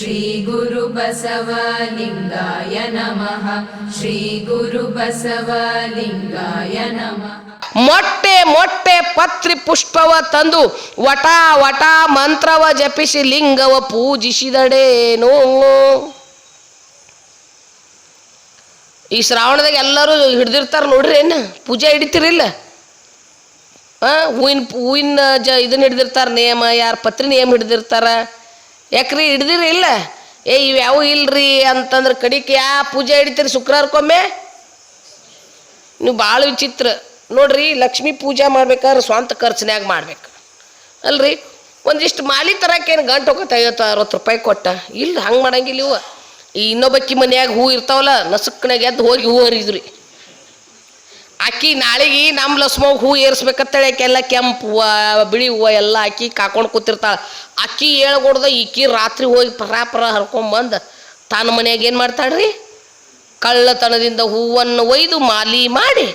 श्रीगुरुबसवलिङ्गाय नमः श्रीगुरुबसवलिङ्गाय नमः ಮೊಟ್ಟೆ ಮೊಟ್ಟೆ ಪತ್ರಿ ಪುಷ್ಪವ ತಂದು ವಟ ವಟ ಮಂತ್ರವ ಜಪಿಸಿ ಲಿಂಗವ ಪೂಜಿಸಿದಡೇನೋ ಈ ಶ್ರಾವಣದಾಗ ಎಲ್ಲರೂ ಹಿಡ್ದಿರ್ತಾರ ನೋಡ್ರಿ ಏನು ಪೂಜೆ ಹಿಡಿತೀರಿಲ್ಲ ಹಾಂ ಹೂವಿನ ಹೂವಿನ ಜ ಇದನ್ನ ಹಿಡ್ದಿರ್ತಾರ ನೇಮ ಯಾರು ಪತ್ರಿ ನೇಮ ಹಿಡ್ದಿರ್ತಾರ ಯಾಕ್ರಿ ಹಿಡ್ದಿರಿ ಇಲ್ಲ? ಏ, ಇವು ಯಾವ ಇಲ್ರಿ ಅಂತಂದ್ರೆ ಕಡಿಕೆ ಯಾ ಪೂಜೆ ಹಿಡಿತೀರಿ ಶುಕ್ರವಾರಕ್ಕೊಮ್ಮೆ ನೀವು ಭಾಳ ವಿಚಿತ್ರ. ನೋಡ್ರಿ, ಲಕ್ಷ್ಮೀ ಪೂಜೆ ಮಾಡ್ಬೇಕಾದ್ರೆ ಸ್ವಂತ ಖರ್ಚಿನಾಗ ಮಾಡ್ಬೇಕು. ಅಲ್ರಿ? ಒಂದಿಷ್ಟು ಮಾಲಿ ತರಕೇನು ಗಂಟು ಹೋಗತ್ತೆ ಐವತ್ತು ಅರವತ್ತು ರೂಪಾಯಿ ಕೊಟ್ಟ. ಇಲ್ಲ, ಹಂಗೆ ಮಾಡಂಗಿಲ್ಲ ಇವ. ಈ ಇನ್ನೊಬ್ಬಕ್ಕಿ ಮನ್ಯಾಗ ಹೂ ಇರ್ತಾವಲ್ಲ ನಸುಕ್ನಾಗ ಎದ್ದು ಹೋಗಿ ಹೂ ಹರಿದ್ರಿ. ಆಕಿ ನಾಳೆಗೆ ನಮ್ಮ ಲಸ್ಮೋಗ್ ಹೂ ಏರ್ಸ್ಬೇಕಂತೇಳಿ ಆಕೆಲ್ಲ ಕೆಂಪು ಹೂವ, ಬಿಳಿ ಹೂವು ಎಲ್ಲ ಆಕಿ ಕಾಕೊಂಡು ಕೂತಿರ್ತಾಳೆ. ಅಕ್ಕಿ ಹೇಳ್ಕೊಡ್ದ ಈಕಿ ರಾತ್ರಿ ಹೋಗಿ ಪರ ಪರ ಹರ್ಕೊಂಬಂದು ತನ್ನ ಮನೆಯಾಗ ಏನು ಮಾಡ್ತಾಳ್ರಿ? ಕಳ್ಳತನದಿಂದ ಹೂವನ್ನು ಒಯ್ದು ಮಾಲಿ ಮಾಡಿ.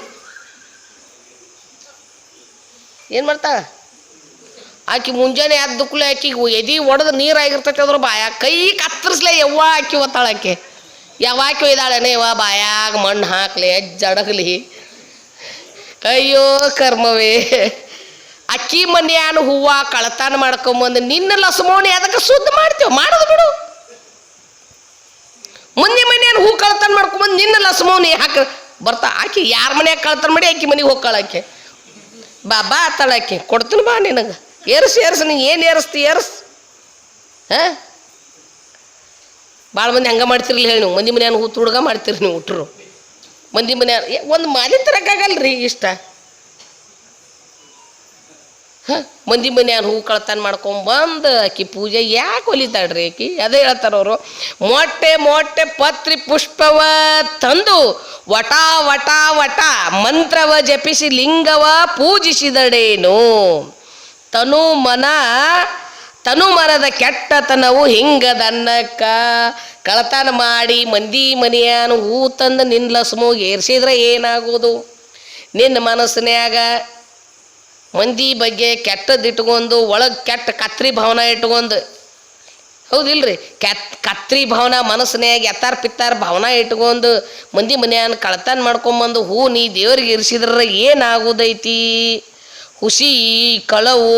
ಏನು ಮಾಡ್ತಾಳೆ? ಆಕಿ ಮುಂಜಾನೆ ಎದ್ದುಕ್ಲೆ ಆಕಿ ಎದಿ ಒಡೆದು ನೀರಾಗಿರ್ತೈತೆ ಅದ್ರ ಬಾಯ, ಕೈ ಕತ್ತರಿಸ್ಲೆ ಯವ್ವ ಆಕಿ ಆಕೆ. ಯಾವಾಕಿ ಒಯ್ದಾಳೆನೇ, ಯವ್ವ ಬಾಯಾಗ ಮಣ್ಣು ಹಾಕ್ಲಿ ಜಡಗಲಿ ಅಯ್ಯೋ ಕರ್ಮವೇ. ಅಕ್ಕಿ ಮನ್ಯಾನ ಹೂವ ಕಳತಾನ ಮಾಡ್ಕೊಂಬಂದು ನಿನ್ನ ಲಸಮೋಣಿ ಅದಕ್ಕೆ ಶುದ್ಧ ಮಾಡ್ತೇವೆ, ಮಾಡೋದು ಬಿಡು. ಮುಂದೆ ಮನೆಯನ್ನು ಹೂ ಕಳ್ತನ ಮಾಡ್ಕೊಂಬಂದು ನಿನ್ನ ಲಸಮೋಣಿ ಹಾಕ, ಬರ್ತಾ, ಆಕಿ ಯಾರ ಮನ್ಯಾಗ ಕಳ್ತನ ಮಾಡಿ ಆಕಿ ಮನೆಗೆ ಹೋಗ್ಕಳಾಕೆ ಬಾ ಬಾ ಆತಾಳಾಕೆ ಕೊಡ್ತೀನಿ ಬಾ ನಿನಗೆ. ಏರ್ಸಿ ಏರ್ಸಿ, ನೀ ಏನು ಏರಿಸ್ತಿ ಏರ್ಸ್? ಹಾಂ? ಭಾಳ ಮಂದಿ ಹಂಗೆ ಮಾಡ್ತಿರ್ಲಿ ಹೇಳಿ ನೀವು, ಮಂದಿ ಮನ್ಯಾನ ಹೂ ತುಡ್ಗ ಮಾಡ್ತೀರಿ ನೀವು ಹುಟ್ರು ಮಂದಿ ಮನೆ ಒಂದು ಮಾಲೆ ತರಕ್ಕಾಗಲ್ರಿ ಇಷ್ಟ. ಹಾಂ, ಮಂದಿ ಮನ್ಯಾನ ಹೂ ಕಳ್ತನ ಮಾಡ್ಕೊಂಬಂದು ಆಕಿ ಪೂಜೆ ಯಾಕೆ ಹೊಲಿತಾಳ್ರಿ ಆಕಿ? ಅದೇ ಹೇಳ್ತಾರವರು ಮೊಟ್ಟೆ ಮೊಟ್ಟೆ ಪತ್ರಿ ಪುಷ್ಪವ ತಂದು ವಟ ವಟ ವಟ ಮಂತ್ರವ ಜಪಿಸಿ ಲಿಂಗವ ಪೂಜಿಸಿದಡೇನು? ತನು ಮನ, ತನು ಮರದ ಕೆಟ್ಟತನವು ಹಿಂಗದನ್ನಕ್ಕ ಕಳತನ ಮಾಡಿ ಮಂದಿ ಮನೆಯನ್ನು ಹೂ ತಂದು ನಿನ್ನ ಲಸ್ಮೋಗಿ ಏರ್ಸಿದ್ರೆ ಏನಾಗೋದು ನಿನ್ನ ಮನಸ್ಸಿನ್ಯಾಗ ಮಂದಿ ಬಗ್ಗೆ ಕೆಟ್ಟದಿಟ್ಕೊಂಡು ಒಳಗೆ ಕೆಟ್ಟ ಕತ್ರಿ ಭಾವನ ಇಟ್ಕೊಂಡು ಹೌದಿಲ್ರಿ? ಕೆತ್ ಕತ್ರಿ ಭಾವನ ಮನಸ್ಸಿನ್ಯಾಗ ಎತ್ತಾರ ಪಿತ್ತಾರ ಭಾವನ ಇಟ್ಕೊಂಡು ಮಂದಿ ಮನೆಯನ್ನ ಕಳತನ ಮಾಡ್ಕೊಂಬಂದು ಹೂ ನೀ ದೇವ್ರಿಗೆ ಇರಿಸಿದ್ರೆ ಏನಾಗೋದೈತಿ? ಹುಸಿ, ಕಳವು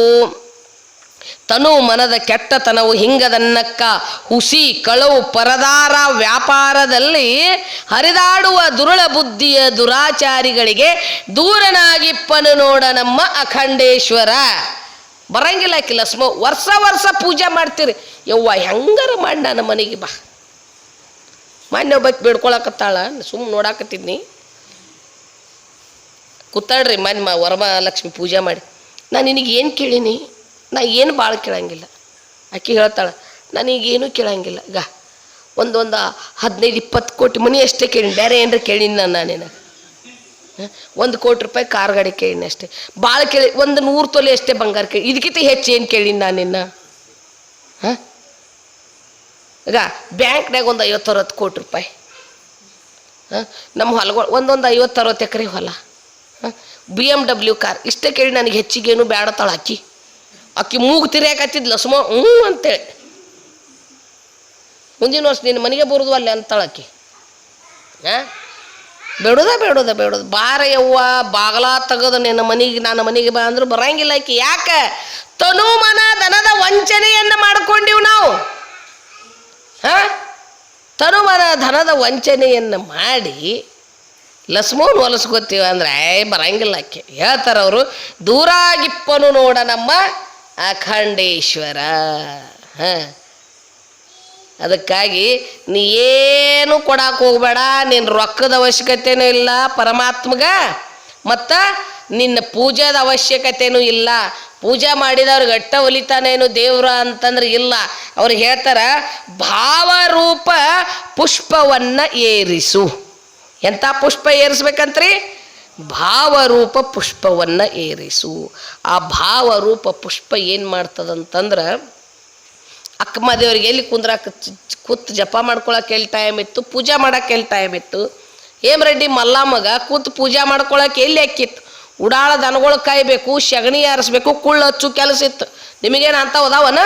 ತನು ಮನದ ಕೆಟ್ಟತನವು ಹಿಂಗದನ್ನಕ್ಕ. ಹುಸಿ, ಕಳವು, ಪರದಾರ ವ್ಯಾಪಾರದಲ್ಲಿ ಹರಿದಾಡುವ ದುರುಳ ಬುದ್ಧಿಯ ದುರಾಚಾರಿಗಳಿಗೆ ದೂರನಾಗಿಪ್ಪನು ನೋಡ ನಮ್ಮ ಅಖಂಡೇಶ್ವರ. ಬರಂಗಿಲ್ಲ ಲಸ್ಮ ವರ್ಷ ವರ್ಷ ಪೂಜೆ ಮಾಡ್ತೀರಿ. ಯವ್ವ, ಹೆಂಗಾರ ಮಾಡಿ ನನ್ನ ಮನೆಗೆ ಬಾ. ಮಾನ್ಯ ಒಬ್ಬಕ್ಕೆ ಬೇಡ್ಕೊಳಕತ್ತಾಳ ಸುಮ್ಮನೆ ನೋಡಾಕತ್ತಿದ್ನಿ. ಕೂತಾಡ್ರಿ ಮಾನ್ಯ ವರಮಹಾಲಕ್ಷ್ಮಿ ಪೂಜೆ ಮಾಡಿ. ನಾನು ನಿನಗೆ ಏನು ಕೇಳೀನಿ? ನಾ ಏನು ಭಾಳ ಕೇಳಂಗಿಲ್ಲ. ಆಕೆ ಹೇಳ್ತಾಳೆ, ನನಗೇನು ಕೇಳಂಗಿಲ್ಲ. ಗ, ಒಂದೊಂದು ಹದಿನೈದು ಇಪ್ಪತ್ತು ಕೋಟಿ ಮನಿ ಅಷ್ಟೇ ಕೇಳೀನಿ. ಬೇರೆ ಏನಾರ ಕೇಳಿನಿ ನಾನು ನಿನಗೆ. ಒಂದು ಕೋಟಿ ರೂಪಾಯಿ ಕಾರ್ ಗಾಡಿ ಕೇಳೀನಿ ಅಷ್ಟೇ. ಭಾಳ ಕೇಳಿ, ಒಂದು ನೂರು ತೊಲೆ ಅಷ್ಟೇ ಬಂಗಾರ ಕೇಳಿ ಇದಕ್ಕಿಂತ ಹೆಚ್ಚು ಏನು ಕೇಳೀನಿ ನಾನು ನಿನ್ನ? ಹಾಂ? ಈಗ ಬ್ಯಾಂಕ್ನಾಗ ಒಂದು ಐವತ್ತು ಅರವತ್ತು ಕೋಟಿ ರೂಪಾಯಿ. ಹಾಂ ನಮ್ಮ ಹೊಲಗಳು, ಒಂದೊಂದು ಐವತ್ತು ಅರವತ್ತು ಎಕರೆ ಹೊಲ. ಹಾಂ, ಬಿ ಎಂ ಡಬ್ಲ್ಯೂ ಕಾರ್, ಇಷ್ಟೇ ಕೇಳಿ ನನಗೆ. ಹೆಚ್ಚಿಗೇನು ಬೇಡ ಅಕ್ಕಿ. ಅಕ್ಕಿ ಮೂಗು ತಿರ್ಯಾಕತ್ತಿದ್ಲ, ಸುಮ ಹ್ಞೂ ಅಂತೇಳಿ. ಮುಂದಿನ ವರ್ಷ ನಿನ್ನ ಮನೆಗೆ ಬರೋದು ಅಲ್ಲೇ ಅಂತಳಕ್ಕೆ ಹಾಂ ಬೇಡೋದ ಬೇಡೋದ, ಬೇಡೋದು. ಬಾರ ಯವ್ವ, ಬಾಗಲ ತೆಗೆದು ನಿನ್ನ ಮನೆಗೆ, ನನ್ನ ಮನೆಗೆ ಬಾ ಅಂದ್ರೆ ಬರಂಗಿಲ್ಲ ಆಕಿ. ಯಾಕೆ? ತನು, ಮನ ದನದ ವಂಚನೆಯನ್ನು ಮಾಡ್ಕೊಂಡಿವು ನಾವು. ಹಾಂ ತನು, ಮನ, ಧನದ ವಂಚನೆಯನ್ನು ಮಾಡಿ ಲಸ್ಮೋನ್ ಹೊಲಸ್ಕೊತೀವಿ ಅಂದ್ರೆ ಏ ಬರಂಗಿಲ್ಲ ಆಕೆ. ಹೇಳ್ತಾರವರು, ದೂರಾಗಿಪ್ಪನು ನೋಡ ನಮ್ಮ ಅಖಂಡೇಶ್ವರ. ಹಾಂ. ಅದಕ್ಕಾಗಿ ನೀ ಏನು ಕೊಡಕ್ಕೆ ಹೋಗ್ಬೇಡ ನಿನ್ನ ರೊಕ್ಕದ ಅವಶ್ಯಕತೆನೂ ಇಲ್ಲ ಪರಮಾತ್ಮಗ, ಮತ್ತು ನಿನ್ನ ಪೂಜಾದ ಅವಶ್ಯಕತೆನೂ ಇಲ್ಲ. ಪೂಜೆ ಮಾಡಿದವ್ರಿಗೆ ಅಟ್ಟ ಒಲಿತಾನೇನು ದೇವ್ರ ಅಂತಂದ್ರೆ ಇಲ್ಲ. ಅವ್ರು ಹೇಳ್ತಾರ, ಭಾವರೂಪ ಪುಷ್ಪವನ್ನು ಏರಿಸು. ಎಂಥ ಪುಷ್ಪ ಏರಿಸ್ಬೇಕಂತ್ರಿ? ಭಾವರೂಪ ಪುಷ್ಪವನ್ನು ಏರಿಸು. ಆ ಭಾವರೂಪ ಪುಷ್ಪ ಏನು ಮಾಡ್ತದಂತಂದ್ರೆ, ಅಕ್ಕಮ್ಮದೇವ್ರಿಗೆ ಎಲ್ಲಿ ಕುಂದ್ರಾಕ ಕೂತು ಜಪ ಮಾಡ್ಕೊಳಕ್ಕೆ ಎಲ್ಲಿ ಟೈಮ್ ಇತ್ತು, ಪೂಜೆ ಮಾಡಕ್ಕೆ ಎಲ್ಲಿ ಟೈಮ್ ಇತ್ತು. ಹೇಮ್ ರೆಡ್ಡಿ ಮಲ್ಲಮ್ಮಗ ಕೂತು ಪೂಜೆ ಮಾಡ್ಕೊಳಕ್ಕೆ ಎಲ್ಲಿ ಹಾಕಿತ್ತು ಉಡಾಳ ದನಗಳು ಕಾಯಬೇಕು, ಸಗಣಿ ಆರಿಸ್ಬೇಕು, ಕುಳ್ಳು ಹಚ್ಚು ಕೆಲಸ ಇತ್ತು. ನಿಮಗೇನು ಅಂಥವು ಅದಾವನ?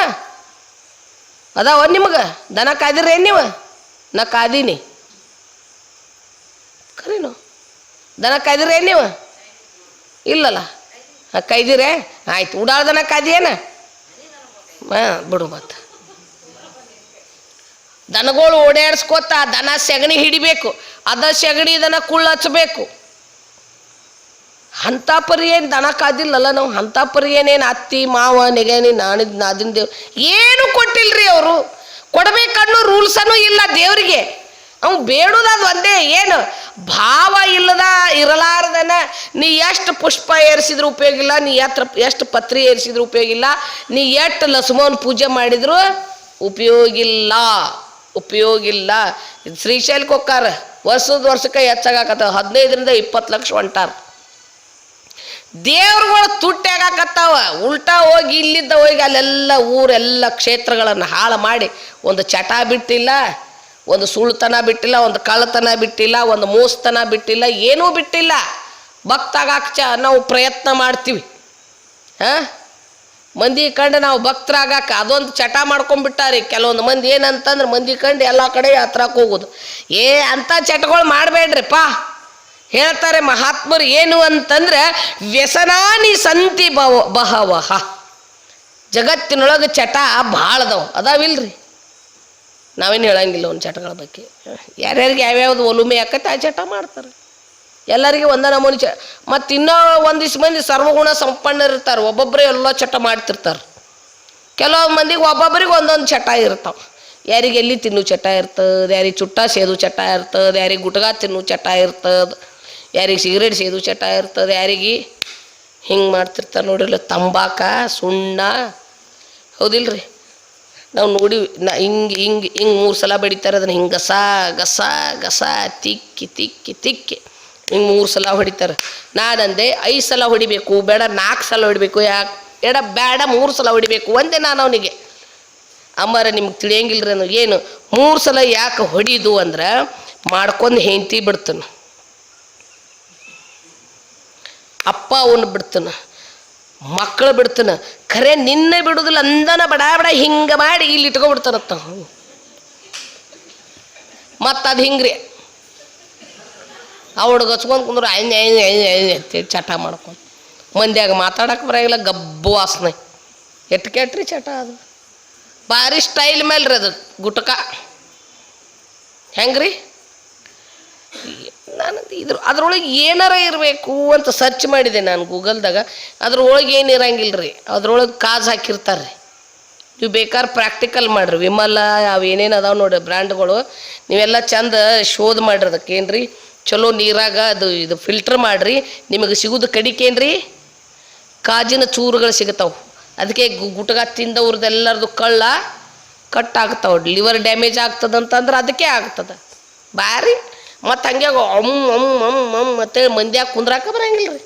ಅದಾವ ನಿಮಗೆ? ದನ ಕಾದಿರೇನು ನೀವು? ನಾ ಕಾದೀನಿ. ಕರೀನು? ದನ ಕಾಯ್ದಿರೇ ನೀವು? ಇಲ್ಲಲ್ಲ. ಹಾಂ ಕಾಯ್ದಿರೇ? ಆಯ್ತು, ಉಡಾಳ ದನ ಕಾಯ್ದೇನ ಹಾಂ, ಬಿಡು ಮತ್ತೆ. ದನಗಳು ಓಡಾಡ್ಸ್ಕೊತ ದನ ಸೆಗಣಿ ಹಿಡಿಬೇಕು. ಅದ ಸೆಗಣಿ ದನ ಕುಳ್ಳು ಹಚ್ಚಬೇಕು ಅಂಥ ಪರಿ ಏನು ದನ ಕಾದಿಲ್ಲಲ್ಲ ನಾವು? ಅಂಥ ಪರಿ ಏನೇನು ಅತ್ತಿ, ಮಾವ ನೆಗೆನಿ ನಾನಿದ್ ನಾದಿನ ದೇವ್, ಏನು ಕೊಟ್ಟಿಲ್ರಿ ಅವರು. ಕೊಡ್ಬೇಕನ್ನೋ ರೂಲ್ಸನೂ ಇಲ್ಲ ದೇವರಿಗೆ. ಅವ್ ಅದು ಒಂದೇ, ಏನು? ಭಾವ ಇಲ್ಲದ ಇರಲಾರ್ದನ, ನೀ ಎಷ್ಟು ಪುಷ್ಪ ಏರಿಸಿದ್ರು ಉಪಯೋಗ ಇಲ್ಲ, ನೀ ಎತ್ರ, ಎಷ್ಟು ಪತ್ರಿ ಏರಿಸಿದ್ರು ಉಪಯೋಗ ಇಲ್ಲ, ನೀ ಎಷ್ಟು ಲಸುಮೋನ್ ಪೂಜೆ ಮಾಡಿದ್ರು ಉಪಯೋಗಿಲ್ಲ ಉಪಯೋಗಿಲ್ಲ ಇದು ಶ್ರೀಶೈಲಕ್ಕೆ ಹೋಕ್ಕಾರ ವರ್ಷದ ವರ್ಷಕ್ಕೆ ಹೆಚ್ಚಾಗತ್ತ ಹದಿನೈದರಿಂದ ಇಪ್ಪತ್ತು ಲಕ್ಷ ಹೊಂಟಾರ. ದೇವ್ರುಗಳು ತುಟ್ಟಾಗಕತ್ತಾವ ಉಲ್ಟಾ ಹೋಗಿ ಇಲ್ಲಿದ್ದ ಹೋಗಿ ಅಲ್ಲೆಲ್ಲ ಊರೆಲ್ಲ ಕ್ಷೇತ್ರಗಳನ್ನು ಹಾಳು ಮಾಡಿ ಒಂದು ಚಟ ಬಿಟ್ಟಿಲ್ಲ ಒಂದು ಸುಳ್ತನ ಬಿಟ್ಟಿಲ್ಲ, ಒಂದು ಕಳ್ಳತನ ಬಿಟ್ಟಿಲ್ಲ, ಒಂದು ಮೋಸ್ತನ ಬಿಟ್ಟಿಲ್ಲ, ಏನೂ ಬಿಟ್ಟಿಲ್ಲ. ಭಕ್ತ ಚ ನಾವು ಪ್ರಯತ್ನ ಮಾಡ್ತೀವಿ. ಹಾಂ? ಮಂದಿ ಕಂಡು ನಾವು ಭಕ್ತರಾಗಾಕ ಅದೊಂದು ಚಟ ಮಾಡ್ಕೊಂಡ್ಬಿಟ್ಟಾರಿ. ಕೆಲವೊಂದು ಮಂದಿ ಏನಂತಂದ್ರೆ ಮಂದಿ ಕಂಡು ಎಲ್ಲ ಕಡೆ ಯಾತ್ರಕ್ಕೆ ಹೋಗೋದು. ಏ, ಅಂಥ ಚಟಗಳು ಮಾಡಬೇಡ್ರಿಪ್ಪ ಹೇಳ್ತಾರೆ ಮಹಾತ್ಮರು ಏನು ಅಂತಂದ್ರೆ, ವ್ಯಸನಾನಿ ಸಂತಿ ಬಹವಹ. ಜಗತ್ತಿನೊಳಗೆ ಚಟ ಭಾಳ ಅದಾವ. ಅದಾವಿಲ್ರಿ? ನಾವೇನು ಹೇಳಂಗಿಲ್ಲ ಒಂದು ಚಟಗಳ ಬಗ್ಗೆ. ಯಾರ್ಯಾರಿಗೆ ಯಾವ್ಯಾವ್ದು ಒಲುಮೆ ಆಕತ್ತೆ ಆ ಚಟ ಮಾಡ್ತಾರೆ. ಎಲ್ಲರಿಗೆ ಒಂದ ನಮೂನಿ ಚ, ಮತ್ತು ಇನ್ನೂ ಒಂದಿಷ್ಟು ಮಂದಿ ಸರ್ವಗುಣ ಸಂಪನ್ನರಿರ್ತಾರೆ ಒಬ್ಬೊಬ್ಬರೇ ಎಲ್ಲ ಚಟ ಮಾಡ್ತಿರ್ತಾರೆ. ಕೆಲವು ಮಂದಿಗೆ ಒಬ್ಬೊಬ್ಬರಿಗೆ ಒಂದೊಂದು ಚಟ ಇರ್ತಾವೆ. ಯಾರಿಗೆ ಎಲ್ಲಿ ತಿನ್ನು ಚಟ ಇರ್ತದೆ, ಯಾರಿಗೆ ಚುಟ್ಟ ಸೇದು ಚಟ ಇರ್ತದೆ, ಯಾರಿಗೆ ಗುಟ್ಗ ತಿನ್ನು ಚಟ ಇರ್ತದೆ, ಯಾರಿಗೆ ಸಿಗರೇಟ್ ಸೇದು ಚಟ ಇರ್ತದೆ, ಯಾರಿಗೆ ಹಿಂಗೆ ಮಾಡ್ತಿರ್ತಾರೆ ನೋಡಿರಲ್ಲ ತಂಬಾಕ, ಸುಣ್ಣ, ಹೌದಿಲ್ರಿ? ನಾವು ನೋಡಿ, ನಾ, ಹಿಂಗೆ ಹಿಂಗೆ ಹಿಂಗೆ ಮೂರು ಸಲ ಬಡಿತಾರೆ ಅದನ್ನು, ಹಿಂಗೆ ಗಸ ಗಸ ಗಸ, ತಿಕ್ಕಿ ತಿಕ್ಕಿ ತಿಕ್ಕಿ. ಹಿಂಗೆ ಮೂರು ಸಲ ಹೊಡಿತಾರೆ. ನಾನಂದೆ ಐದು ಸಲ ಹೊಡಿಬೇಕು, ಬೇಡ ನಾಲ್ಕು ಸಲ ಹೊಡಿಬೇಕು ಯಾಕೆ ಎಡ ಬೇಡ ಮೂರು ಸಲ ಹೊಡಿಬೇಕು ಒಂದೇ ನಾನು ಅವನಿಗೆ. ಅಮ್ಮರ ನಿಮ್ಗೆ ತಿಳಿಯಂಗಿಲ್ರಿ ನಾನು ಏನು, ಮೂರು ಸಲ ಯಾಕೆ ಹೊಡಿದು ಅಂದ್ರೆ ಮಾಡ್ಕೊಂಡು ಹೆಂಡ್ತಿ ಬಿಡ್ತಾನೆ. ಅಪ್ಪ ಅವನು ಬಿಡ್ತಾನ. ಮಕ್ಕಳು ಬಿಡ್ತಾನ. ಖರೆ ನಿನ್ನೆ ಬಿಡುದಿಲ್ಲ, ಅಂದನ ಬಡ ಬಡ ಹಿಂಗೆ ಮಾಡಿ ಇಲ್ಲಿ ಇಟ್ಕೊಬಿಡ್ತಾನತ್ತ ಮತ್ತು ಅದು ಹಿಂಗ್ರಿ. ಆ ಗಚ್ಕೊಂಡು ಕುಂದ್ರೆ ಐನ್ ಚಟ ಮಾಡ್ಕೊಂಡು. ಮಂದಿಯಾಗ ಮಾತಾಡಕ್ಕೆ ಬರಂಗಿಲ್ಲ, ಗಬ್ಬು ವಾಸನೆ. ಎಟ್ಟು ಕೆಟ್ರಿ ಚಟ ಅದು. ಭಾರಿ ಸ್ಟೈಲ್ ಮೇಲೆ ರೀ ಅದು, ಗುಟ್ಕ. ಹೆಂಗ್ರಿ? ನಾನು ಇದ್ರ ಅದ್ರೊಳಗೆ ಏನಾರ ಇರಬೇಕು ಅಂತ ಸರ್ಚ್ ಮಾಡಿದೆ ನಾನು ಗೂಗಲ್ದಾಗ. ಅದ್ರೊಳಗೆ ಏನು ಇರಂಗಿಲ್ಲ ರೀ ಅದ್ರೊಳಗೆ ಕಾಜ್ ಹಾಕಿರ್ತಾರೆ ರೀ ನೀವು ಬೇಕಾದ್ರೆ ಪ್ರಾಕ್ಟಿಕಲ್ ಮಾಡಿರಿ. ವಿಮಲ, ಅವು ಏನೇನು ಅದಾವೆ ನೋಡಿ ಬ್ರ್ಯಾಂಡ್ಗಳು ನೀವೆಲ್ಲ ಚಂದ ಶೋಧ ಮಾಡಿರಿ ಅದಕ್ಕೇನು ರೀ ಚಲೋ ನೀರಾಗ ಅದು ಇದು ಫಿಲ್ಟ್ರ್ ಮಾಡಿರಿ. ನಿಮಗೆ ಸಿಗೋದು ಕಡಿಕೇನ್ರಿ ಕಾಜಿನ ಚೂರುಗಳು ಸಿಗ್ತಾವೆ. ಅದಕ್ಕೆ ಗುಟ್ಗ ತಿಂದವ್ರದ್ದೆಲ್ಲರದು ಕಳ್ಳ ಕಟ್ ಆಗ್ತಾವೆ. ಲಿವರ್ ಡ್ಯಾಮೇಜ್ ಆಗ್ತದಂತಂದ್ರೆ ಅದಕ್ಕೆ ಆಗ್ತದೆ. ಭಾರಿ ಮತ್ತು ಹಂಗೆ ಅಮ್ ಅಮ್ ಅಮ್ ಅಮ್, ಮತ್ತೆ ಮಂದ್ಯಾಗ ಕುಂದ್ರಾಕ ಬರಂಗಿಲ್ಲ ರೀ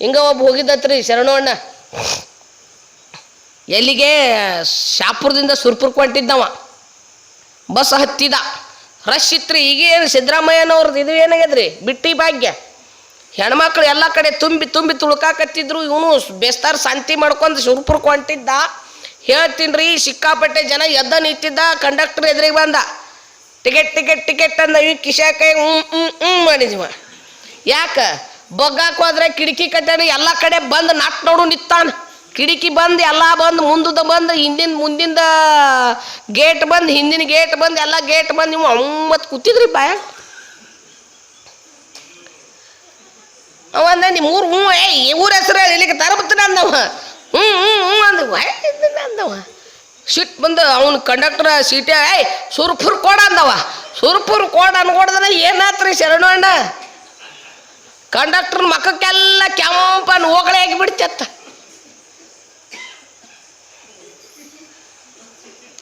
ಹಿಂಗೆ ಒಬ್ಬ ಹೋಗಿದ್ದತ್ರಿ ಶರಣಣ್ಣ. ಎಲ್ಲಿಗೆ? ಶಾಪುರದಿಂದ ಸುರ್ಪುರ್ಕ್ಕೆ ಹೊಂಟಿದ್ದವ ಬಸ್ ಹತ್ತಿದ. ರಶ್ ಇತ್ರಿ, ಈಗೇನು ಸಿದ್ದರಾಮಯ್ಯನವ್ರದ್ದು ಇದು ಏನಾಗ್ಯದ್ರಿ? ಬಿಟ್ಟಿ ಭಾಗ್ಯ. ಹೆಣ್ಮಕ್ಳು ಎಲ್ಲ ಕಡೆ ತುಂಬಿ ತುಂಬಿ ತುಳ್ಕಾಕತ್ತಿದ್ರು, ಇವನು ಬೆಸ್ತಾರ ಶಾಂತಿ ಮಾಡ್ಕೊಂಡು ಸುರ್ಪುರ್ಕ್ಕೆ ಹೊಂಟಿದ್ದ ಹೇಳ್ತೀನಿ ರೀ ಸಿಕ್ಕಾಪಟ್ಟೆ ಜನ ಎದ್ದ ನಿಂತಿದ್ದ, ಕಂಡಕ್ಟರ್ ಎದುರಿಗೆ ಬಂದ. ಟಿಕೆಟ್ ಟಿಕೆಟ್ ಟಿಕೆಟ್ ಅಂದ ಇವ್ ಕಿಶಾಕ ಹ್ಞೂ ಹ್ಞೂ ಹ್ಞೂ ಮಾಡಿದ್ವ ಯಾಕೆ? ಬಗ್ಗಾಕ್ ಹೋದ್ರೆ ಕಿಟಕಿ ಕಟ್ಟಾಣ ಎಲ್ಲ ಕಡೆ ಬಂದು ನಾಟ್ ನೋಡು ನಿತ್ತಾನ ಕಿಟಕಿ ಬಂದು, ಎಲ್ಲ ಬಂದು, ಮುಂದದ ಬಂದು, ಹಿಂದಿನ ಮುಂದಿಂದ ಗೇಟ್ ಬಂದು, ಹಿಂದಿನ ಗೇಟ್ ಬಂದು, ಎಲ್ಲ ಗೇಟ್ ಬಂದು, ನೀವು ಅಮ್ಮತ್ ಕೂತಿದ್ರಿ ಬಾಯ. ಅವಂದ ನಿಮ್ಮ ಊರು ಹ್ಞೂ, ಏ, ಈ ಊರ ಹೆಸರು ಇಲ್ಲಿಗೆ ತರಬತ್ತೀನಿ ಅಂದವ. ಹ್ಞೂ ಹ್ಞೂ ಹ್ಞೂ ಅಂದವ. ಅಂದವ. ಸಿಟ್ ಬಂದು ಅವನು ಕಂಡಕ್ಟರ್ ಸೀಟೆ ಏಯ್, ಸುರ್ಪುರ್ ಕೋಡ ಅಂದವ. ಸುರ್ಪುರ್ ಕೋಡ ಅನ್ಕೊಡ್ದನ ಏನಾತ್ರಿ ಶರಣು ಅಣ್ಣ? ಕಂಡಕ್ಟರ್ ಮಕ್ಕಕ್ಕೆಲ್ಲ ಕೆಂಪನ್ ಹೋಗಳೆ ಆಗಿ ಬಿಡ್ತತ್ತ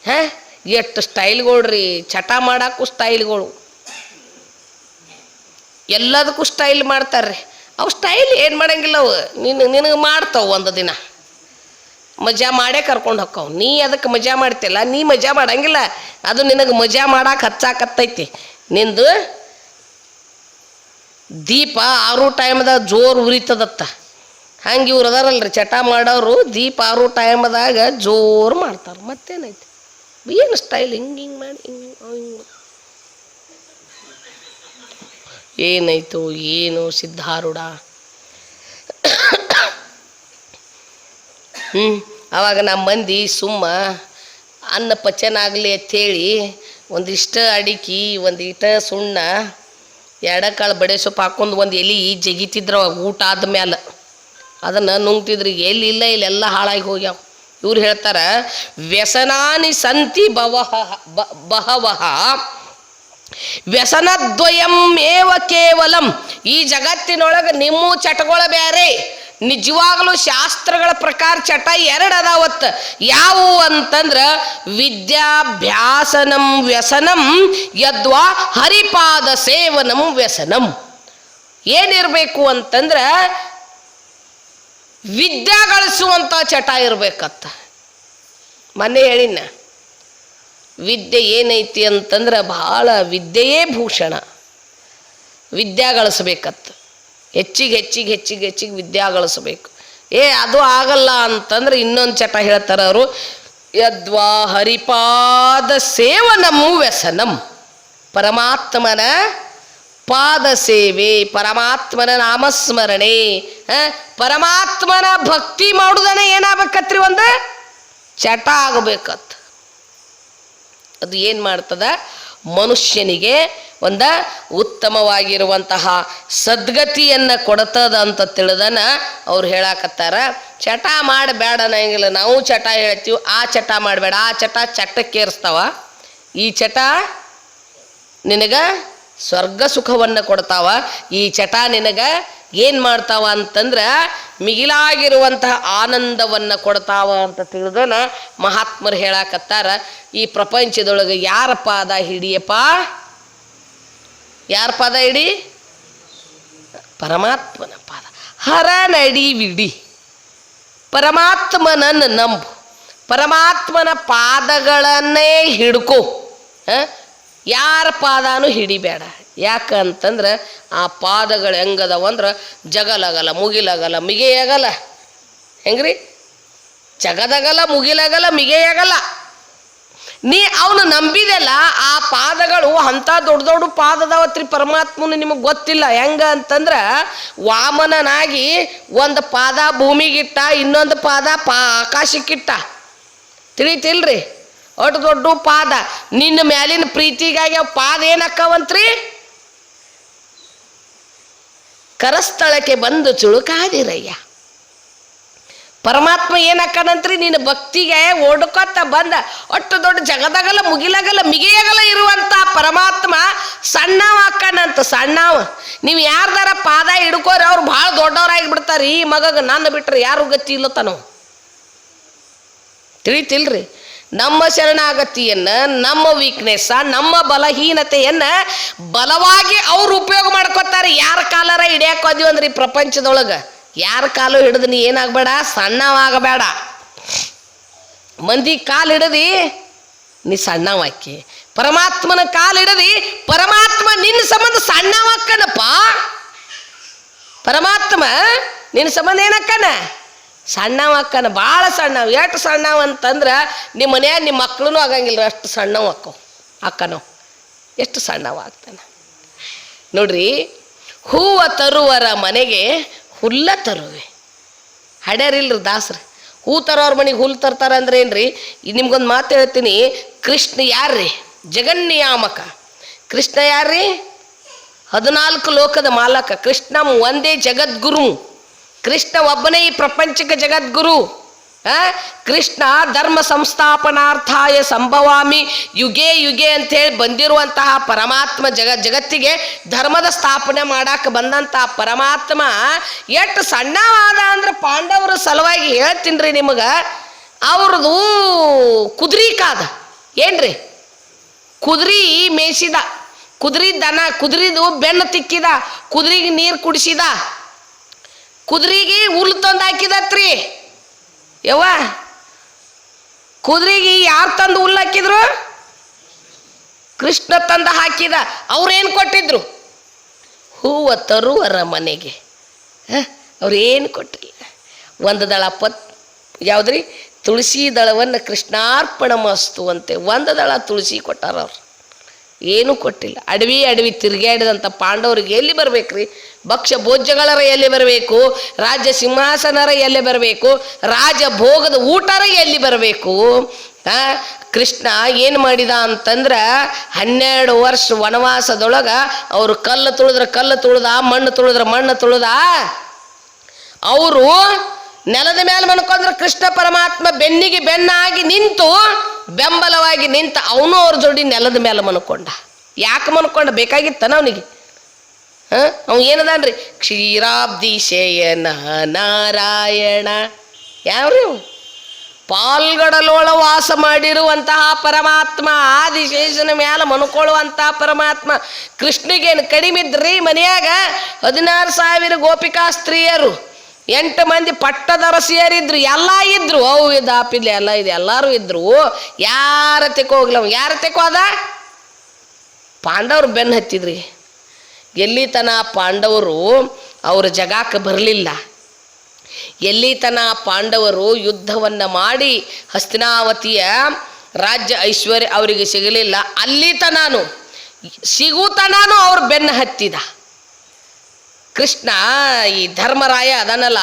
ಹಾ, ಎಷ್ಟು ಸ್ಟೈಲ್ಗಳ್ರಿ ಚಟ ಮಾಡಕ್ಕೂ ಸ್ಟೈಲ್ಗಳು ಎಲ್ಲದಕ್ಕೂ ಸ್ಟೈಲ್ ಮಾಡ್ತಾರ್ರಿ. ಅವು ಸ್ಟೈಲ್ ಏನು ಮಾಡಂಗಿಲ್ಲ ಅವು ನಿನ್ನ ನಿನಗೆ ಮಾಡ್ತಾವ ಒಂದು ದಿನ. ಮಜಾ ಮಾಡೇ ಕರ್ಕೊಂಡು ಹೊಕ್ಕವು. ನೀ ಅದಕ್ಕೆ ಮಜಾ ಮಾಡ್ತಿಲ್ಲ, ನೀ ಮಜಾ ಮಾಡಂಗಿಲ್ಲ. ಅದು ನಿನಗೆ ಮಜಾ ಮಾಡಕ್ಕೆ ಹಚ್ಚಾಕತ್ತೈತಿ. ನಿಂದು ದೀಪ ಆರು ಟೈಮ್ದಾಗ ಜೋರು ಉರಿತದತ್ತ. ಹಂಗೆ ಇವ್ರು ಅದಾರಲ್ರಿ, ಚಟ ಮಾಡೋರು ದೀಪ ಆರು ಟೈಮ್ದಾಗ ಜೋರು ಮಾಡ್ತಾರೆ. ಮತ್ತೇನೈತಿ? ಏನು ಸ್ಟೈಲ್ ಹಿಂಗೆ ಹಿಂಗೆ ಮಾಡಿ, ಹಿಂಗೆ ಹಿಂಗೆ ಏನಾಯ್ತು ಏನು ಸಿದ್ಧಾರೂಢ? ಹ್ಞೂ ಅವಾಗ ನಮ್ಮ ಮಂದಿ ಸುಮ್ಮ ಅನ್ನ ಪಚನ ಆಗಲಿ ಅಂಥೇಳಿ ಒಂದಿಷ್ಟು ಅಡಿಕೆ ಒಂದಿಷ್ಟು ಸುಣ್ಣ, ಎಡಕಾಳು ಬಡೆ ಸೊಪ್ಪು ಹಾಕೊಂಡು ಒಂದು ಎಲೆ ಜಗಿತಿದ್ರು ಊಟ ಆದ್ಮೇಲೆ ಅದನ್ನು ನುಂಗ್ತಿದ್ರು. ಎಲ್ಲಿ ಇಲ್ಲ ಇಲ್ಲೆಲ್ಲ ಹಾಳಾಗಿ ಹೋಗ್ಯಾವ. ಇವ್ರು ಹೇಳ್ತಾರ, ವ್ಯಸನಾನಿ ಸಂತಿ ಬವಹ ಬಹವಹ. ವ್ಯಸನದ್ವಯಂ ಏವ ಕೇವಲಂ. ಈ ಜಗತ್ತಿನೊಳಗೆ ನಿಮ್ಮ ಚಟಗಳ ಬೇರೆ ನಿಜವಾಗ್ಲೂ ಶಾಸ್ತ್ರಗಳ ಪ್ರಕಾರ ಚಟ ಎರಡು ಅದಾವತ್ತ. ಯಾವುವು ಅಂತಂದ್ರ, ವಿದ್ಯಾಭ್ಯಾಸನಂ ವ್ಯಸನಂ ಯದ್ವಾ ಹರಿಪಾದ ಸೇವನಂ ವ್ಯಸನಂ. ಏನಿರಬೇಕು ಅಂತಂದ್ರ, ವಿದ್ಯಾ ಗಳಿಸುವಂಥ ಚಟ ಇರ್ಬೇಕತ್ತ. ಮೊನ್ನೆ ಹೇಳಿನ, ವಿದ್ಯೆ ಏನೈತಿ ಅಂತಂದ್ರೆ ಬಹಳ ವಿದ್ಯೆಯೇ ಭೂಷಣ. ವಿದ್ಯಾ ಗಳಿಸ್ಬೇಕತ್ತ. ಹೆಚ್ಚಿಗೆ ಹೆಚ್ಚಿಗೆ ಹೆಚ್ಚಿಗೆ ಹೆಚ್ಚಿಗೆ ವಿದ್ಯಾ ಗಳಿಸಬೇಕು ಏ, ಅದು ಆಗಲ್ಲ ಅಂತಂದ್ರೆ ಇನ್ನೊಂದು ಚಟ ಹೇಳ್ತಾರೆ ಅವರು, ಯದ್ವಾ ಹರಿಪಾದ ಸೇವನಮು ವ್ಯಸನಂ. ಪರಮಾತ್ಮನ ಪಾದ ಸೇವೆ, ಪರಮಾತ್ಮನ ನಾಮಸ್ಮರಣೆ, ಹ? ಪರಮಾತ್ಮನ ಭಕ್ತಿ ಮಾಡುದನ ಏನಾಗಬೇಕತ್ರಿ ಒಂದು? ಚಟ ಆಗಬೇಕತ್. ಅದು ಏನು ಮಾಡ್ತದ? ಮನುಷ್ಯನಿಗೆ ಒಂದ ಉತ್ತಮವಾಗಿರುವಂತಹ ಸದ್ಗತಿಯನ್ನು ಕೊಡ್ತದ ಅಂತ ತಿಳಿದನ ಅವ್ರು ಹೇಳಾಕತ್ತಾರ. ಚಟ ಮಾಡಬೇಡ ಅನ್ನಂಗಿಲ್ಲ ನಾವು ಚಟ ಹೇಳ್ತೀವಿ, ಆ ಚಟ ಮಾಡಬೇಡ ಆ ಚಟ ಚಟಕ್ಕೇರಿಸ್ತಾವ. ಈ ಚಟ ನಿನಗ ಸ್ವರ್ಗ ಸುಖವನ್ನು ಕೊಡ್ತಾವ. ಈ ಚಟ ನಿನಗ ಏನು ಮಾಡ್ತಾವ ಅಂತಂದ್ರೆ ಮಿಗಿಲಾಗಿರುವಂತಹ ಆನಂದವನ್ನು ಕೊಡ್ತಾವ ಅಂತ ತಿಳಿದನ ಮಹಾತ್ಮರು ಹೇಳಾಕತ್ತಾರ. ಈ ಪ್ರಪಂಚದೊಳಗೆ ಯಾರ ಪಾದ ಹಿಡಿಯಪ್ಪ? ಯಾರ ಪಾದ ಹಿಡಿ? ಪರಮಾತ್ಮನ ಪಾದ. ಹರ ನಡಿ ವಿಡಿ. ಪರಮಾತ್ಮನನ್ನು ನಂಬು. ಪರಮಾತ್ಮನ ಪಾದಗಳನ್ನೇ ಹಿಡ್ಕೋ. ಆ? ಯಾರ ಪಾದಾನು ಹಿಡಿಬೇಡ. ಯಾಕಂತಂದ್ರೆ ಆ ಪಾದಗಳು ಹೆಂಗದವ ಅಂದ್ರೆ ಜಗಲಗಲ, ಮುಗಿಲಗಲ ಮಿಗೆಯಾಗಲ್ಲ ಹೆಂಗ್ರಿ? ಜಗದಗಲ, ಮುಗಿಲಗಲ ಮಿಗೆಯಾಗಲ್ಲ ನೀ ಅವನು ನಂಬಿದೆಲ್ಲ ಆ ಪಾದಗಳು ಅಂಥ ದೊಡ್ಡ ದೊಡ್ಡ ಪಾದದವತ್ರಿ ಪರಮಾತ್ಮನ ನಿಮಗೆ ಗೊತ್ತಿಲ್ಲ. ಹೆಂಗ ಅಂತಂದ್ರೆ ವಾಮನನಾಗಿ ಒಂದು ಪಾದ ಭೂಮಿಗಿಟ್ಟ, ಇನ್ನೊಂದು ಪಾದ ಪಾ, ಆಕಾಶಕ್ಕಿಟ್ಟ. ತಿಳಿತಿಲ್ರಿ? ಅಷ್ಟು ದೊಡ್ಡ ಪಾದ. ನಿನ್ನ ಮ್ಯಾಲಿನ ಪ್ರೀತಿಗಾಗಿ ಪಾದ ಏನಕ್ಕವಂತ್ರಿ? ಕರಸ್ಥಳಕ್ಕೆ ಬಂದು ಚುಳುಕಾದಿರಯ್ಯ. ಪರಮಾತ್ಮ ಏನಕ್ಕನಂತ್ರಿ? ನಿನ್ನ ಭಕ್ತಿಗೆ ಓಡ್ಕೊತ ಬಂದ. ಅಷ್ಟು ದೊಡ್ಡ ಜಗದಗಲ, ಮುಗಿಲಗಲ ಮಿಗಿಯಾಗಲ್ಲ ಇರುವಂತ ಪರಮಾತ್ಮ ಸಣ್ಣವ ಅಕ್ಕನಂತ ಸಣ್ಣವ. ನೀವು ಯಾರ್ದಾರ ಪಾದ ಹಿಡ್ಕೋರಿ, ಅವ್ರು ಭಾಳ ದೊಡ್ಡವರಾಗಿ ಬಿಡ್ತಾರೆ ಈ ಮಗಗ. ನನ್ನ ಬಿಟ್ರೆ ಯಾರು ಗತಿ ಇಲ್ಲತನೋ ತಿಳಿತಿಲ್ರಿ? ನಮ್ಮ ಶರಣಾಗತಿಯನ್ನ, ನಮ್ಮ ವೀಕ್ನೆಸ್ ನಮ್ಮ ಬಲಹೀನತೆಯನ್ನ ಬಲವಾಗಿ ಅವ್ರು ಉಪಯೋಗ ಮಾಡ್ಕೋತಾರೆ. ಯಾರ ಕಾಲರ ಹಿಡಿಯಕ್ಕೆ ಅಂದ್ರೆ ಈ ಪ್ರಪಂಚದೊಳಗೆ? ಯಾರ ಕಾಲು ಹಿಡಿದು ನೀ ಏನಾಗಬೇಡ? ಸಣ್ಣವಾಗಬೇಡ. ಮಂದಿ ಕಾಲು ಹಿಡದಿ, ನೀ ಸಣ್ಣವಾಕಿ. ಪರಮಾತ್ಮನ ಕಾಲು ಹಿಡದಿ, ಪರಮಾತ್ಮ ನಿನ್ನ ಸಂಬಂಧ ಸಣ್ಣವಾಕ್ಕನಪ್ಪ. ಪರಮಾತ್ಮ ನಿನ್ನ ಸಂಬಂಧ ಏನಕ್ಕನ? ಸಣ್ಣವ ಅಕ್ಕನ ಭಾಳ ಸಣ್ಣವ, ಎಷ್ಟು ಸಣ್ಣವ ಅಂತಂದ್ರೆ ನಿಮ್ಮ ಮನ್ಯಾಗ ನಿಮ್ಮ ಮಕ್ಳು ಆಗಂಗಿಲ್ಲ ಅಷ್ಟು ಸಣ್ಣವ ಅಕ್ಕವು ಅಕ್ಕನೋ. ಎಷ್ಟು ಸಣ್ಣವ ಆಗ್ತಾನೆ. ನೋಡ್ರಿ, ಹೂವ ತರುವರ ಮನೆಗೆ ಹುಲ್ಲ ತರುವೆ. ಹಡ್ಯಾರಿಲ್ರಿ ದಾಸ್ರಿ. ಹೂ ತರೋರ ಮನೆಗೆ ಹುಲ್ಲು ತರ್ತಾರೆ ಅಂದ್ರೆ ಏನ್ರಿ ನಿಮ್ಗೊಂದು ಮಾತು ಹೇಳ್ತೀನಿ, ಕೃಷ್ಣ ಯಾರ್ರಿ? ಜಗನ್ನಿಯಾಮಕ. ಕೃಷ್ಣ ಯಾರ್ರಿ? ಹದಿನಾಲ್ಕು ಲೋಕದ ಮಾಲಕ, ಕೃಷ್ಣ ಒಂದೇ ಜಗದ್ಗುರು. ಕೃಷ್ಣ ಒಬ್ಬನೇ ಈ ಪ್ರಪಂಚಕ್ಕೆ ಜಗದ್ಗುರು? ಕೃಷ್ಣ ಧರ್ಮ ಸಂಸ್ಥಾಪನಾರ್ಥಾಯ ಸಂಭವಾಮಿ. ಯುಗೆ ಯುಗೆ ಅಂತೇಳಿ ಬಂದಿರುವಂತಹ ಪರಮಾತ್ಮ ಜಗ, ಜಗತ್ತಿಗೆ ಧರ್ಮದ ಸ್ಥಾಪನೆ ಮಾಡಕ್ಕೆ ಬಂದಂತಹ ಪರಮಾತ್ಮ ಎಷ್ಟು ಸಣ್ಣವಾದ ಅಂದ್ರೆ ಪಾಂಡವರ ಸಲುವಾಗಿ ಹೇಳ್ತೀನಿ ರೀ ನಿಮಗೆ. ಅವ್ರದ್ದು ಕುದುರಿ ಕಾದ. ಏನ್ರಿ? ಕುದುರಿ ಮೇಯಿಸಿದ. ಕುದುರಿ ದನ, ಕುದುರಿದು ಬೆನ್ನು ತಿಕ್ಕಿದ. ಕುದುರಿಗೆ ನೀರು ಕುಡಿಸಿದ. ಕುದುರೆಗೆ ಹುಲ್ಲು ತಂದು ಹಾಕಿದತ್ರಿ. ಯವ್ವ, ಕುದುರೆಗೆ ಯಾರು ತಂದು ಹುಲ್ಲು ಹಾಕಿದ್ರು? ಕೃಷ್ಣ ತಂದು ಹಾಕಿದ, ಅವ್ರೇನು ಕೊಟ್ಟಿದ್ರು? ಹೂವ ತರುವರ ಮನೆಗೆ. ಅವ್ರೇನು ಕೊಟ್ಟಿಲ್ಲ ಒಂದು ದಳ ಪತ್, ಯಾವುದ್ರಿ? ತುಳಸಿ ದಳವನ್ನು ಕೃಷ್ಣಾರ್ಪಣ ಮಸ್ತು ಅಂತೆ. ಒಂದು ದಳ ತುಳಸಿ ಕೊಟ್ಟಾರ ಅವ್ರು. ಏನೂ ಕೊಟ್ಟಿಲ್ಲ. ಅಡವಿ ಅಡವಿ ತಿರುಗಾಡಿದಂಥ ಪಾಂಡವರಿಗೆ ಎಲ್ಲಿ ಬರಬೇಕ್ರಿ? ಭಕ್ಷ್ಯ ಭೋಜ್ಯಗಳರ ಎಲ್ಲಿ ಬರಬೇಕು, ರಾಜ್ಯ ಸಿಂಹಾಸನರ ಎಲ್ಲಿ ಬರಬೇಕು ರಾಜ ಭೋಗದ ಊಟರ ಎಲ್ಲಿ ಬರಬೇಕು. ಕೃಷ್ಣ ಏನು ಮಾಡಿದ ಅಂತಂದ್ರೆ ಹನ್ನೆರಡು ವರ್ಷ ವನವಾಸದೊಳಗೆ ಅವರು ಕಲ್ಲು ತುಳಿದ್ರೆ ಕಲ್ಲು ತುಳಿದ, ಮಣ್ಣು ತುಳಿದ್ರೆ ಮಣ್ಣು ತುಳಿದ, ಅವರು ನೆಲದ ಮೇಲೆ ಮನ್ಕೊಂಡ್ರೆ ಕೃಷ್ಣ ಪರಮಾತ್ಮ ಬೆನ್ನಿಗೆ ಬೆನ್ನಾಗಿ ನಿಂತು ಬೆಂಬಲವಾಗಿ ನಿಂತ ಅವನು ಅವ್ರ ಜೋಡಿ ನೆಲದ ಮೇಲೆ ಮನ್ಕೊಂಡ. ಯಾಕೆ ಮನ್ಕೊಂಡ? ಬೇಕಾಗಿತ್ತನ ಅವನಿಗೆ. ಹಾಂ? ಅವ್ನು ಏನದಾನ್ರಿ? ಕ್ಷೀರಾಬ್ದಿ ಶಯನ ನಾರಾಯಣ. ಯಾವ್ರಿ ಪಾಲ್ಗಡಲೋಳ ವಾಸ ಮಾಡಿರುವಂತಹ ಪರಮಾತ್ಮ, ಆದಿಶೇಷನ ಮೇಲೆ ಮನ್ಕೊಳ್ಳುವಂತಹ ಪರಮಾತ್ಮ. ಕೃಷ್ಣಿಗೇನು ಕಡಿಮೆ ಇದ್ರಿ ಮನೆಯಾಗ? ಹದಿನಾರು ಸಾವಿರ ಗೋಪಿಕಾ ಸ್ತ್ರೀಯರು. ಎಂಟು ಮಂದಿ ಪಟ್ಟದರಸಿಯರಿದ್ರು ಎಲ್ಲ ಇದ್ರು, ಅವು ಇದು ಎಲ್ಲ ಇದೆ ಎಲ್ಲರೂ ಇದ್ರು. ಯಾರ ತೆಕೋ ಹೋಗ್ಲವ ಯಾರ ತೆಕೋ ಅದ ಪಾಂಡವರು ಬೆನ್ನು ಹತ್ತಿದ್ರಿ. ಎಲ್ಲಿ ತನ ಪಾಂಡವರು ಅವ್ರ ಜಗಾಕ್ಕೆ ಬರಲಿಲ್ಲ. ಎಲ್ಲಿ ತನ ಪಾಂಡವರು ಯುದ್ಧವನ್ನು ಮಾಡಿ ಹಸ್ತಿನಾವತಿಯ ರಾಜ್ಯ ಐಶ್ವರ್ಯ ಅವರಿಗೆ ಸಿಗಲಿಲ್ಲ. ಅಲ್ಲಿ ತನಾನು ಸಿಗುತನಾನು ಅವ್ರ ಬೆನ್ನು ಹತ್ತಿದ. ಕೃಷ್ಣ ಈ ಧರ್ಮರಾಯ ಅದನ್ನಲ್ಲ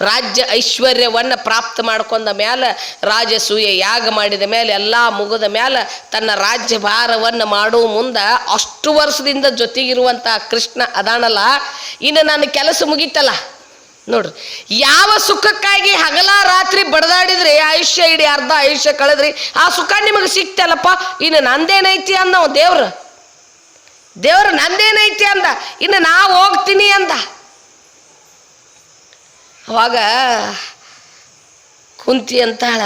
ರಾಜ್ಯ ಐಶ್ವರ್ಯವನ್ನು ಪ್ರಾಪ್ತ ಮಾಡ್ಕೊಂಡ ಮೇಲೆ ರಾಜಸೂಯ ಯಾಗ ಮಾಡಿದ ಮೇಲೆ ಎಲ್ಲ ಮುಗಿದ ಮೇಲೆ ತನ್ನ ರಾಜ್ಯ ಭಾರವನ್ನು ಮಾಡುವ ಮುಂದೆ ಅಷ್ಟು ವರ್ಷದಿಂದ ಜೊತೆಗಿರುವಂಥ ಕೃಷ್ಣ ಅದಾನಲ್ಲ. ಇನ್ನು ನನ್ನ ಕೆಲಸ ಮುಗಿತಲ್ಲ. ನೋಡ್ರಿ, ಯಾವ ಸುಖಕ್ಕಾಗಿ ಹಗಲ ರಾತ್ರಿ ಬಡದಾಡಿದ್ರಿ, ಆಯುಷ್ಯ ಇಡೀ ಅರ್ಧ ಆಯುಷ್ಯ ಕಳೆದ್ರಿ, ಆ ಸುಖ ನಿಮಗೆ ಸಿಕ್ತಲ್ಲಪ್ಪ, ಇನ್ನು ನಂದೇನೈತಿ ಅನ್ನೋ ದೇವ್ರು? ದೇವ್ರು ನಂದೇನೈತಿ ಅಂದ? ಇನ್ನು ನಾ ಹೋಗ್ತೀನಿ ಅಂದ. ಅವಾಗ ಕುಂತಿ ಅಂತಾಳ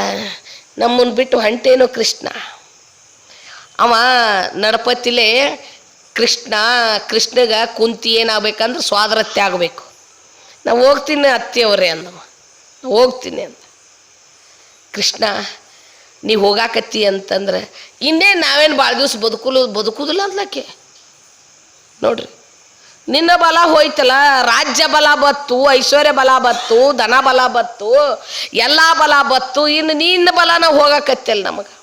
ನಮ್ಮನ್ನು ಬಿಟ್ಟು ಹೊಂಟೇನು ಕೃಷ್ಣ? ಅವ ನಡಪತಿಲೇ, ಕೃಷ್ಣ, ಕೃಷ್ಣಗ ಕುಂತಿ ಏನಾಗಬೇಕಂದ್ರೆ ಸ್ವಾದರತ್ಯ ಆಗಬೇಕು. ನಾ ಹೋಗ್ತೀನಿ ಅತ್ತೆಯವ್ರೆ, ಅಂದವ. ಹೋಗ್ತೀನಿ ಅಂದ. ಕೃಷ್ಣ, ನೀ ಹೋಗಾಕತ್ತಿ ಅಂತಂದ್ರೆ, ಇನ್ನೇನು ನಾವೇನು ಭಾಳ ದಿವ್ಸ ಬದುಕಲು, ಬದುಕುದಿಲ್ಲ ಅಂದ್ಲಕ್ಕೆ? ನೋಡ್ರಿ. ನಿನ್ನ ಬಲ ಹೋಯ್ತಲ್ಲ, ರಾಜ್ಯ ಬಲ ಬತ್ತು, ಐಶ್ವರ್ಯ ಬಲ ಬತ್ತು, ಧನ ಬಲ ಬತ್ತು, ಎಲ್ಲ ಬಲ ಬತ್ತು, ಇನ್ನು ನಿನ್ನ ಬಲನ ಹೋಗಾಕತ್ತಿಲ್ಲ ನಮಗೆ.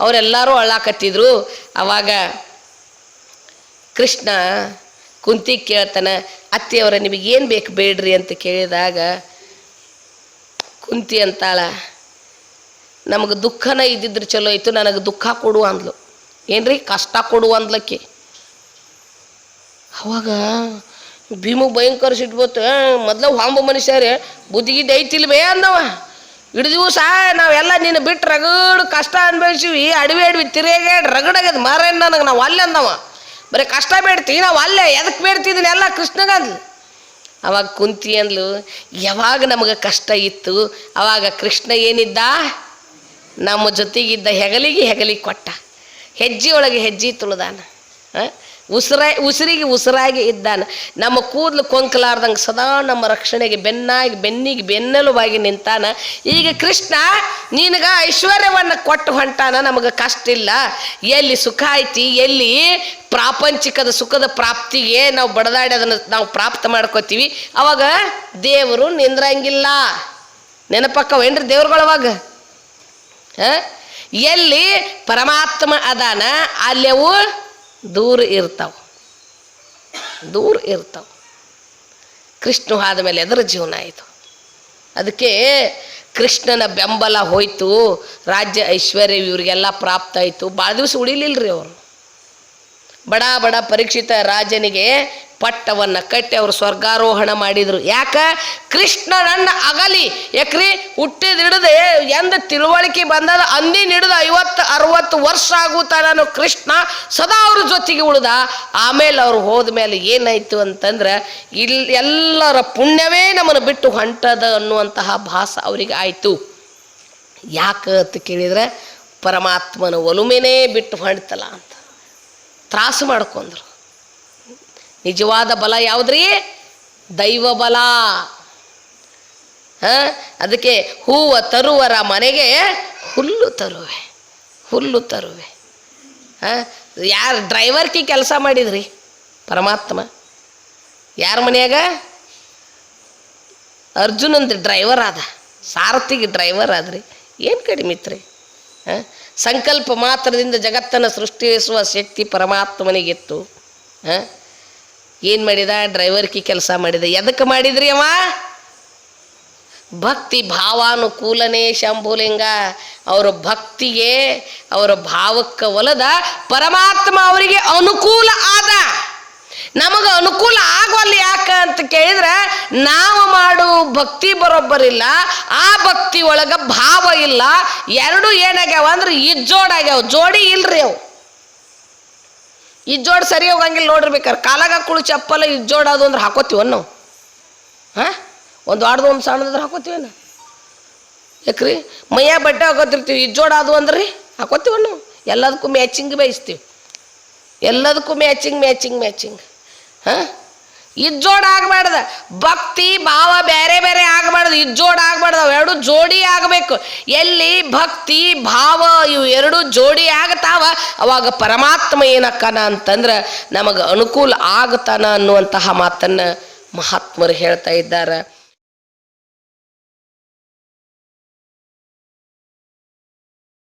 ಅವರೆಲ್ಲರೂ ಅಳ್ಳಾಕತ್ತಿದ್ರು. ಅವಾಗ ಕೃಷ್ಣ ಕುಂತಿ ಕೇಳ್ತಾನೆ, ಅತ್ತೆಯವರ ನಿಮಗೇನು ಬೇಕು ಬೇಡ್ರಿ? ಅಂತ ಕೇಳಿದಾಗ ಕುಂತಿ ಅಂತಾಳ, ನಮಗೆ ದುಃಖನ ಇದ್ದಿದ್ರೆ ಚಲೋ ಆಯಿತು ನನಗೆ ದುಃಖ ಕೊಡು ಅಂದ್ಲು. ಏನ್ರಿ? ಕಷ್ಟ ಕೊಡು ಅಂದ್ಲಕ್ಕೆ. ಅವಾಗ ಭೀಮ ಭಯಂಕರ ಸಿಟ್ಬೋತು ಮೊದಲ ಹಾಂಬ ಮನುಷ್ಯರೇ, ಬುದ್ಧಿಗಿದ್ದು ಐತಿಲ್ವೇ ಅಂದವ. ಇಡೀ ದಿವಸ ನಾವೆಲ್ಲ ನಿನ್ನ ಬಿಟ್ಟು ರಗಡ್ ಕಷ್ಟ ಅನ್ಭವಿಸಿವಿ. ಅಡವಿ ಅಡವಿ ತಿರುಗಾಡಿ ರಗಡಾಗ್ಯದ. ಮರ ನನಗೆ ನಾವು ಅಲ್ಲೇ ಅಂದವ. ಬರೀ ಕಷ್ಟ ಬೇಡ್ತೀವಿ ನಾವು ಅಲ್ಲೇ ಎದಕ್ಕೆ ಬೇಡ್ತಿದ್ದೀನಿ ಎಲ್ಲ ಕೃಷ್ಣಗಂದ್ಲು. ಅವಾಗ ಕುಂತಿ ಅಂದ್ಲು, ಯಾವಾಗ ನಮಗೆ ಕಷ್ಟ ಇತ್ತು, ಅವಾಗ ಕೃಷ್ಣ ಏನಿದ್ದ? ನಮ್ಮ ಜೊತೆಗಿದ್ದ ಹೆಗಲಿಗೆ ಹೆಗಲಿಗೆ ಕೊಟ್ಟ. ಹೆಜ್ಜೆ ಒಳಗೆ ಹೆಜ್ಜೆ ತುಳಿದಾನ. ಆ? ಉಸಿರ, ಉಸಿರಿಗೆ ಉಸಿರಾಗಿ ಇದ್ದಾನೆ. ನಮ್ಮ ಕೂದಲು ಕೊಂಕಲಾರ್ದಂಗೆ ಸದಾ ನಮ್ಮ ರಕ್ಷಣೆಗೆ ಬೆನ್ನಾಗಿ, ಬೆನ್ನಿಗೆ ಬೆನ್ನೆಲುವಾಗಿ ನಿಂತಾನ. ಈಗ ಕೃಷ್ಣ, ನಿನಗ ಐಶ್ವರ್ಯವನ್ನು ಕೊಟ್ಟು ಹೊಂಟಾನ, ನಮಗೆ ಕಷ್ಟ ಇಲ್ಲ ಎಲ್ಲಿ ಸುಖ ಐತಿ, ಎಲ್ಲಿ ಪ್ರಾಪಂಚಿಕದ ಸುಖದ ಪ್ರಾಪ್ತಿಗೆ ನಾವು ಬಡದಾಡಿ ಅದನ್ನು ನಾವು ಪ್ರಾಪ್ತ ಮಾಡ್ಕೋತೀವಿ. ಅವಾಗ ದೇವರು ನಿಂದ್ರಂಗಿಲ್ಲ. ನೆನಪಕ್ಕವೇನ್ರಿ ದೇವ್ರುಗಳವಾಗ ಆ? ಎಲ್ಲಿ ಪರಮಾತ್ಮ ಅದಾನ, ಅಲ್ಲೆವು ದೂರ ಇರ್ತಾವ. ದೂರ ಇರ್ತಾವ. ಕೃಷ್ಣ ಆದಮೇಲೆ ಅದರ ಜೀವನ ಆಯಿತು. ಅದಕ್ಕೆ ಕೃಷ್ಣನ ಬೆಂಬಲ ಹೋಯ್ತು. ರಾಜ್ಯ ಐಶ್ವರ್ಯ ಇವರಿಗೆಲ್ಲ ಪ್ರಾಪ್ತ ಆಯಿತು. ಭಾಳ ದಿವಸ ರೀ ಅವರು. ಬಡ ಬಡ ಪರೀಕ್ಷಿತ ರಾಜನಿಗೆ ಪಟ್ಟವನ್ನು ಕಟ್ಟಿ ಅವರು ಸ್ವರ್ಗಾರೋಹಣ ಮಾಡಿದರು. ಯಾಕ? ಕೃಷ್ಣನನ್ನ ಅಗಲಿ. ಯಾಕ್ರಿ ಹುಟ್ಟಿದ ಹಿಡಿದು ಎಂದ ತಿಳುವಳಿಕೆ ಬಂದದ? ಅಂದಿ ಹಿಡಿದು ಐವತ್ತು, ಅರವತ್ತು ವರ್ಷ ಆಗುತ್ತಾ ನಾನು ಕೃಷ್ಣ, ಸದಾ ಅವ್ರ ಜೊತೆಗೆ ಉಳಿದ. ಆಮೇಲೆ ಅವ್ರು ಹೋದ ಮೇಲೆ ಏನಾಯ್ತು ಅಂತಂದ್ರೆ ಇಲ್ಲಿ ಎಲ್ಲರ ಪುಣ್ಯವೇ ನಮ್ಮನ್ನು ಬಿಟ್ಟು ಹೊಂಟದ ಅನ್ನುವಂತಹ ಭಾಸ ಅವರಿಗೆ ಆಯಿತು. ಯಾಕ ಅಂತ ಕೇಳಿದ್ರೆ, ಪರಮಾತ್ಮನ ಒಲುಮೆನೇ ಬಿಟ್ಟು ಹೊಂಡ್ತಲ್ಲ ತ್ರಾಸು ಮಾಡ್ಕೊಂಡ್ರು. ನಿಜವಾದ ಬಲ ಯಾವುದ್ರಿ? ದೈವ ಬಲ ಹ? ಅದಕ್ಕೆ ಹೂವ ತರುವರ ಮನೆಗೆ ಹುಲ್ಲು ತರುವೆ. ಹುಲ್ಲು ತರುವೆ. ಯಾರು ಡ್ರೈವರ್ಕಿ ಕೆಲಸ ಮಾಡಿದ್ರಿ? ಪರಮಾತ್ಮ. ಯಾರ ಮನೆಯಾಗ? ಅರ್ಜುನಂದು ಡ್ರೈವರ್ ಆದ. ಸಾರಥಿಗೆ ಡ್ರೈವರ್ ಆದ್ರಿ. ಏನು ಕಡಿಮೆ ಇತ್ರಿ? ಆ? ಸಂಕಲ್ಪ ಮಾತ್ರದಿಂದ ಜಗತ್ತನ್ನು ಸೃಷ್ಟಿಸುವ ಶಕ್ತಿ ಪರಮಾತ್ಮನಿಗಿತ್ತು. ಏನು ಮಾಡಿದ? ಡ್ರೈವರ್ಕಿ ಕೆಲಸ ಮಾಡಿದ. ಎದಕ್ಕೆ ಮಾಡಿದ್ರಿ ಅವ? ಭಕ್ತಿ ಭಾವಾನುಕೂಲನೇ ಶಂಭುಲಿಂಗ ಅವರ ಭಕ್ತಿಗೆ, ಅವರ ಭಾವಕ್ಕೆ ಒಲದ ಪರಮಾತ್ಮ ಅವರಿಗೆ ಅನುಕೂಲ ಆದ. ನಮಗೆ ಅನುಕೂಲ ಆಗೋಲ್ಲ ಯಾಕ ಅಂತ ಕೇಳಿದ್ರೆ ನಾವು ಮಾಡು ಭಕ್ತಿ ಬರೋಬ್ಬರಿಲ್ಲ, ಆ ಭಕ್ತಿ ಒಳಗೆ ಭಾವ ಇಲ್ಲ, ಎರಡು ಏನಾಗ್ಯಾವ ಅಂದ್ರೆ ಇಜ್ಜೋಡಾಗ್ಯಾವ ಜೋಡಿ ಇಲ್ರಿ ಅವು. ಇಜ್ಜೋಡ್ ಸರಿ ಹೋಗಂಗಿಲ್ಲ ನೋಡಿರ್ಬೇಕಾರೆ ಕಾಲಾಗ ಕುಳು ಚಪ್ಪಲ ಇಜ್ಜೋಡೋದು ಅಂದ್ರೆ ಹಾಕೋತೀವ ನಾವು ಹಾಂ? ಒಂದು ವಾಡ್ದು ಒಂದು ಸಣ್ಣದ್ರೆ ಹಾಕೋತೀವೇನು ಯಾಕ್ರಿ? ಮೈಯ ಬಟ್ಟೆ ಹಾಕೋತಿರ್ತೀವಿ ಇಜ್ಜೋಡಾದು ಅಂದ್ರೆ ಹಾಕೋತೀವ ನಾವು ಎಲ್ಲದಕ್ಕೂ ಮ್ಯಾಚಿಂಗ್ ಬೇಯಿಸ್ತೀವಿ. ಎಲ್ಲದಕ್ಕೂ ಮ್ಯಾಚಿಂಗ್ ಮ್ಯಾಚಿಂಗ್ ಮ್ಯಾಚಿಂಗ್ ಹಾಂ? ಇಜ್ಜೋಡ್ ಆಗಬಾರ್ದ. ಭಕ್ತಿ, ಭಾವ ಬೇರೆ ಬೇರೆ ಆಗ್ಬಾರ್ದು. ಇಜ್ಜೋಡ್ ಆಗಬಾರ್ದು. ಅವೆರಡು ಜೋಡಿ ಆಗಬೇಕು. ಎಲ್ಲಿ ಭಕ್ತಿ, ಭಾವ ಇವು ಎರಡು ಜೋಡಿ ಆಗ್ತಾವ, ಅವಾಗ ಪರಮಾತ್ಮ ಏನಕ್ಕನ ಅಂತಂದ್ರೆ ನಮಗೆ ಅನುಕೂಲ ಆಗತಾನ ಅನ್ನುವಂತಹ ಮಾತನ್ನು ಮಹಾತ್ಮರು ಹೇಳ್ತಾ ಇದ್ದಾರೆ.